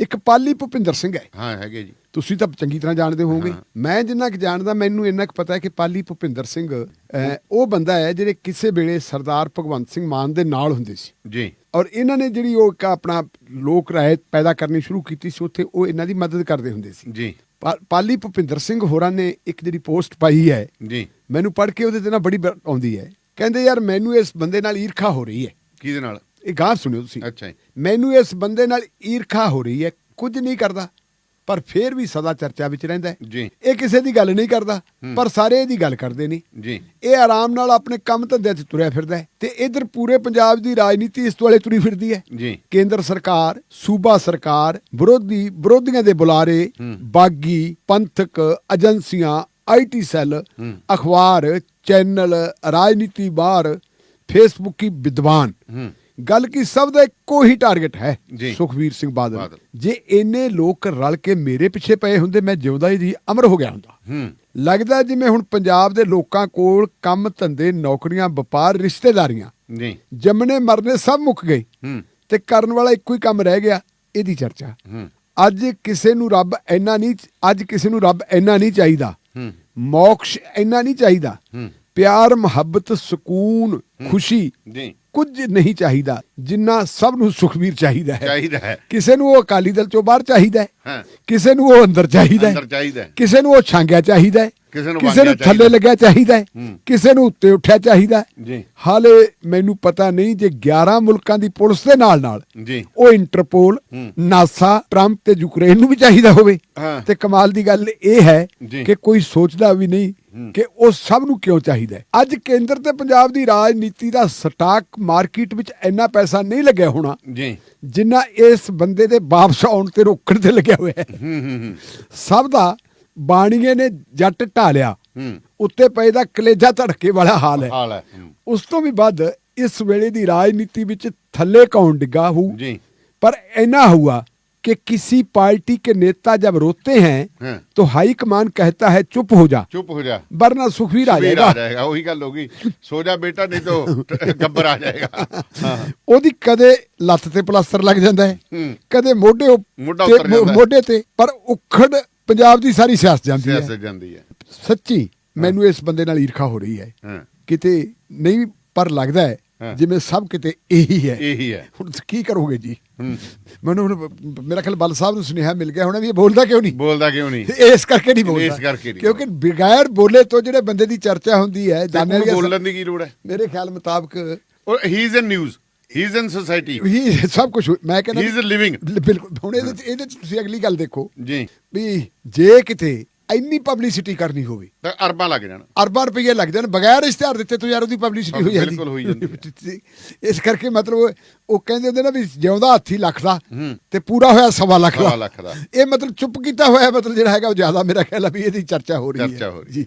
ਇੱਕ ਪਾਲੀ ਭੁਪਿੰਦਰ ਸਿੰਘ ਹੈ। ਹਾਂ ਹੈਗੇ ਜੀ। ਤੁਸੀਂ ਤਾਂ ਚੰਗੀ ਤਰ੍ਹਾਂ ਜਾਣਦੇ ਹੋਵੋਗੇ। ਮੈਂ ਜਿੰਨਾ ਕਿ ਜਾਣਦਾ ਮੈਨੂੰ ਇੰਨਾ ਕੁ ਪਤਾ ਹੈ ਕਿ ਪਾਲੀ ਭੁਪਿੰਦਰ ਸਿੰਘ ਉਹ ਬੰਦਾ ਹੈ ਜਿਹੜੇ ਕਿਸੇ ਵੇਲੇ ਸਰਦਾਰ ਭਗਵੰਤ ਸਿੰਘ ਮਾਨ ਦੇ ਨਾਲ ਹੁੰਦੇ ਸੀ। ਜੀ। ਔਰ ਇਹਨਾਂ ਨੇ ਜਿਹੜੀ ਉਹ ਆਪਣਾ ਲੋਕ ਰਾਏ ਪੈਦਾ ਕਰਨੀ ਸ਼ੁਰੂ ਕੀਤੀ ਸੀ ਉੱਥੇ ਉਹ ਇਹਨਾਂ ਦੀ ਮਦਦ ਕਰਦੇ ਹੁੰਦੇ ਸੀ। ਜੀ। ਪਾਲੀ ਭੁਪਿੰਦਰ ਸਿੰਘ ਹੋਰਾਂ ਨੇ ਇੱਕ ਜਿਹੜੀ ਪੋਸਟ ਪਾਈ ਹੈ ਜੀ। ਮੈਨੂੰ ਪੜ੍ਹ ਕੇ ਉਹਦੇ ਤੇ ਨਾ ਬੜੀ ਆਉਂਦੀ ਹੈ। ਕਹਿੰਦੇ ਯਾਰ ਮੈਨੂੰ ਇਸ ਬੰਦੇ ਨਾਲ ਈਰਖਾ ਹੋ ਰਹੀ ਹੈ। ਕਿਹਦੇ ਨਾਲ? ਇਹ ਗਾਂ ਸੁਣਿਓ ਤੁਸੀਂ। ਅੱਛਾ ਜੀ। ਮੈਨੂੰ ਇਸ ਬੰਦੇ ਨਾਲ ਈਰਖਾ ਹੋ ਰਹੀ ਹੈ ਕੁਝ ਨਹੀਂ ਕਰਦਾ ਪਰ ਫੇਰ ਵੀ ਸਦਾ ਚਰਚਾ ਵਿੱਚ ਰਹਿੰਦਾ ਹੈ। ਜੀ। ਇਹ ਕਿਸੇ ਦੀ ਗੱਲ ਨਹੀਂ ਕਰਦਾ। ਪਰ ਸਾਰੇ ਇਹਦੀ ਗੱਲ ਕਰਦੇ ਨੇ। ਜੀ। ਇਹ ਆਰਾਮ ਨਾਲ ਆਪਣੇ ਕੰਮ ਧੰਦਿਆਂ 'ਚ ਤੁਰਿਆ ਫਿਰਦਾ ਹੈ ਤੇ ਇਧਰ ਪੂਰੇ ਪੰਜਾਬ ਦੀ ਰਾਜਨੀਤੀ ਇਸ ਦੁਆਲੇ ਤੁਰੀ ਫਿਰਦੀ ਹੈ। ਜੀ। ਕੇਂਦਰ ਸਰਕਾਰ ਸੂਬਾ ਸਰਕਾਰ ਵਿਰੋਧੀ ਵਿਰੋਧੀਆਂ ਦੇ ਬੁਲਾਰੇ। ਬਾਗੀ ਪੰਥਕ ਏਜੰਸੀਆਂ ਆਈਟੀ ਸੈੱਲ। ਅਖਬਾਰ ਚੈਨਲ ਰਾਜਨੀਤੀ ਬਾਹਰ ਫੇਸਬੁੱਕੀ ਵਿਦਵਾਨ। ਗੱਲ ਕੀ ਸਭ ਦਾ ਇੱਕੋ ਹੀ ਟਾਰਗੇਟ ਹੈ ਜੀ। ਸੁਖਵੀਰ ਸਿੰਘ ਬਾਦਲ। ਬਾਦਲ। ਜੇ ਇੰਨੇ ਲੋਕ ਰਲ ਕੇ ਮੇਰੇ ਪਿੱਛੇ ਪਏ ਹੁੰਦੇ ਮੈਂ ਜਿਉਂਦਾ ਹੀ ਜੀ ਅਮਰ ਹੋ ਗਿਆ ਹੁੰਦਾ। ਹੂੰ। ਲੱਗਦਾ ਜਿਵੇਂ ਹੁਣ ਪੰਜਾਬ ਦੇ ਲੋਕਾਂ ਕੋਲ ਕੰਮ ਧੰਦੇ ਨੌਕਰੀਆਂ ਵਪਾਰ ਰਿਸ਼ਤੇਦਾਰੀਆਂ ਜੀ। ਜੰਮਣੇ ਮਰਨੇ ਸਭ ਮੁੱਕ ਗਏ। ਹੂੰ। ਤੇ ਕਰਨ ਵਾਲਾ ਇੱਕੋ ਹੀ ਕੰਮ ਰਹਿ ਗਿਆ ਇਹਦੀ ਚਰਚਾ। ਹੂੰ। ਅੱਜ ਕਿਸੇ ਨੂੰ ਰੱਬ ਇੰਨਾ ਨਹੀਂ ਅੱਜ ਕਿਸੇ ਨੂੰ ਰੱਬ ਇੰਨਾ ਨਹੀਂ ਚਾਹੀਦਾ। ਹੂੰ। ਮੋਕਸ਼ ਇੰਨਾ ਨਹੀਂ ਚਾਹੀਦਾ। ਹੂੰ। ਪਿਆਰ ਮੁਹੱਬਤ ਸਕੂਨ ਖੁਸ਼ੀ ਜੀ। ਕੁਝ ਨਹੀਂ ਚਾਹੀਦਾ ਜਿੰਨਾ ਸਭ ਨੂੰ ਸੁਖਵੀਰ ਚਾਹੀਦਾ ਹੈ ਚਾਹੀਦਾ ਹੈ ਕਿਸੇ ਨੂੰ ਉਹ ਅਕਾਲੀ ਦਲ ਚੋਂ ਬਾਹਰ ਚਾਹੀਦਾ ਹੈ ਕਿਸੇ ਨੂੰ ਉਹ ਅੰਦਰ ਚਾਹੀਦਾ ਹੈ ਅੰਦਰ ਚਾਹੀਦਾ ਹੈ। ਕਿਸੇ ਨੂੰ ਉਹ ਛਾਂਗਿਆ ਚਾਹੀਦਾ ਹੈ ਕਿਸੇ ਨੂੰ ਥੱਲੇ। ਲੱਗਿਆ ਚਾਹੀਦਾ ਹੈ। ਕਿਸੇ ਨੂੰ ਉੱਤੇ ਉੱਠਿਆ ਚਾਹੀਦਾ ਹੈ ਜੀ ਹਾਲੇ ਮੈਨੂੰ ਪਤਾ ਨਹੀਂ ਜੇ 11 ਮੁਲਕਾਂ ਦੀ ਪੁਲਿਸ ਦੇ ਨਾਲ ਨਾਲ ਜੀ ਉਹ ਇੰਟਰਪੋਲ। ਨਾਸਾ ਟਰੰਪ ਤੇ ਯੂਕਰੇਨ ਨੂੰ ਵੀ ਚਾਹੀਦਾ ਹੋਵੇ। ਤੇ ਕਮਾਲ ਦੀ ਗੱਲ ਇਹ ਹੈ। ਕਿ ਕੋਈ ਸੋਚਦਾ ਵੀ ਨਹੀਂ। ਕਿ ਉਹ ਸਭ ਨੂੰ ਕਿਉਂ ਚਾਹੀਦਾ ਅੱਜ ਕੇਂਦਰ ਤੇ ਪੰਜਾਬ ਦੀ ਰਾਜਨੀਤੀ ਦਾ ਸਟਾਕ ਮਾਰਕੀਟ ਵਿੱਚ ਇੰਨਾ ਪੈਸਾ ਨਹੀਂ ਲੱਗਿਆ ਹੋਣਾ ਜੀ। ਜਿੰਨਾ ਇਸ ਬੰਦੇ ਦੇ ਵਾਪਸ ਆਉਣ ਤੇ ਰੋਕਣ ਤੇ ਲੱਗਿਆ ਹੋਇਆ ਹੈ। ਸਭ ਦਾ ਬਾਣੀਏ ਨੇ ਜੱਟ ਢਾ ਲਿਆ ਉੱਤੇ ਪਏ ਦਾ ਕਲੇਜਾ ਧੜਕੇ ਵਾਲਾ ਹਾਲ ਹੈ। ਉਸ ਤੋਂ ਵੀ ਵੱਧ ਇਸ ਵੇਲੇ ਦੀ ਰਾਜਨੀਤੀ ਵਿੱਚ ਥੱਲੇ ਕੌਣ ਡਿੱਗਾ ਹੂ ਜੀ। ਪਰ ਇੰਨਾ ਹੁਆ कि किसी पार्टी के नेता जब रोते हैं हाँ। तो हाई कमान कहता है चुप हो जा ਚੁੱਪ ਹੋ ਜਾ वरना सुखवीर आ ਸਵੇਰ जाएगा ਆ ਜਾਏਗਾ ਉਹੀ ਗੱਲ ਹੋ ਗਈ ਸੋ ਜਾ ਬੇਟਾ ਨਹੀਂ ਤਾਂ ਗੱਬਰ ਆ ਜਾਏਗਾ ਹਾਂ ਉਹਦੀ ਕਦੇ ਲੱਤ ਤੇ ਪਲਾਸਟਰ ਲੱਗ ਜਾਂਦਾ ਹੈ ਹੂੰ। ਕਦੇ ਮੋਢੇ ਉਪ- ਮੋਢਾ ਤੇ ਉੱਤਰ ਜਾਂਦਾ ਹੈ। ਮੋਢੇ ਤੇ ਪਰ ਉਖੜ ਪੰਜਾਬ ਦੀ ਸਾਰੀ ਸਿਆਸਤ ਜਾਂਦੀ ਹੈ ਸਿਆਸਤ ਜਾਂਦੀ ਹੈ ਸੱਚੀ ਮੈਨੂੰ ਇਸ ਬੰਦੇ ਨਾਲ ਈਰਖਾ ਹੋ ਰਹੀ ਹੈ ਹਾਂ ਕਿਤੇ ਨਹੀਂ ਪਰ ਲੱਗਦਾ ਹੈ ਹਾਂ। ਜਿਵੇਂ ਸਭ ਕਿਤੇ ਇਹੀ ਹੈ। ਇਹੀ ਹੈ। ਹੁਣ ਕੀ ਕਰੋਗੇ ਜੀ? ਮੈਨੂੰ ਹੁਣ ਮੇਰਾ ਖਿਆਲ ਬਲ ਸਾਹਿਬ ਨੂੰ ਸੁਨੇਹਾ ਮਿਲ ਗਿਆ ਹੋਣਾ ਵੀ ਇਹ ਬੋਲਦਾ ਕਿਉਂ ਨਹੀਂ? ਬੋਲਦਾ ਕਿਉਂ ਨਹੀਂ? ਇਸ ਕਰਕੇ ਨਹੀਂ ਬੋਲਦਾ। ਇਸ ਕਰਕੇ ਨਹੀਂ ਕਿਉਂਕਿ ਬਗੈਰ ਬੋਲੇ ਤੋਂ ਜਿਹੜੇ ਬੰਦੇ ਦੀ ਚਰਚਾ ਹੁੰਦੀ ਹੈ ਜਾਣੇ ਉਹਨੂੰ ਵਾਲੀ ਬੋਲਣ ਦੀ ਕੀ ਲੋੜ ਹੈ? ਮੇਰੇ ਖਿਆਲ ਮੁਤਾਬਕ ਔਰ he is in news he is in society ਹੀ ਸਭ ਕੁਝ ਮੈਂ ਕਹਿੰਦਾ ਹੀ ਇਜ਼ ਲਿਵਿੰਗ ਬਿਲਕੁਲ। ਹੁਣ ਇਹਦੇ ਇਹਦੇ ਤੁਸੀਂ ਅਗਲੀ ਗੱਲ ਦੇਖੋ ਜੀ। ਵੀ ਜੇ ਕਿਤੇ ਇੰਨੀ ਪਬਲਿਸਿਟੀ ਕਰਨੀ ਹੋਵੇ। ਤਾਂ ਅਰਬਾਂ ਲੱਗ ਜਾਣ। ਅਰਬਾਂ ਰੁਪਏ ਲੱਗ ਜਾਣ ਬਗੈਰ ਇਸ਼ਤਿਹਾਰ ਦਿੱਤੇ ਤੋਂ ਯਾਰ ਉਹਦੀ ਪਬਲਿਸਿਟੀ ਹੋ ਜਾਂਦੀ। ਬਿਲਕੁਲ ਹੋਈ ਜਾਂਦੀ ਇਸ ਕਰਕੇ ਮਤਲਬ ਉਹ ਕਹਿੰਦੇ ਹੁੰਦੇ ਨਾ ਵੀ ਜਿਉਂਦਾ ਹਾਥੀ ਲੱਖ ਦਾ ਹੂੰ। ਤੇ ਪੂਰਾ ਹੋਇਆ ਸਵਾ ਲੱਖ ਦਾ। ਇਹ ਮਤਲਬ ਚੁੱਪ ਕੀਤਾ ਹੋਇਆ ਮਤਲਬ ਜਿਹੜਾ ਹੈਗਾ ਉਹ ਜ਼ਿਆਦਾ ਮੇਰਾ ਖਿਆਲ ਆ ਵੀ ਇਹਦੀ ਚਰਚਾ ਹੋ ਰਹੀ ਹੈ। ਚਰਚਾ ਹੋ ਰਹੀ ਜੀ।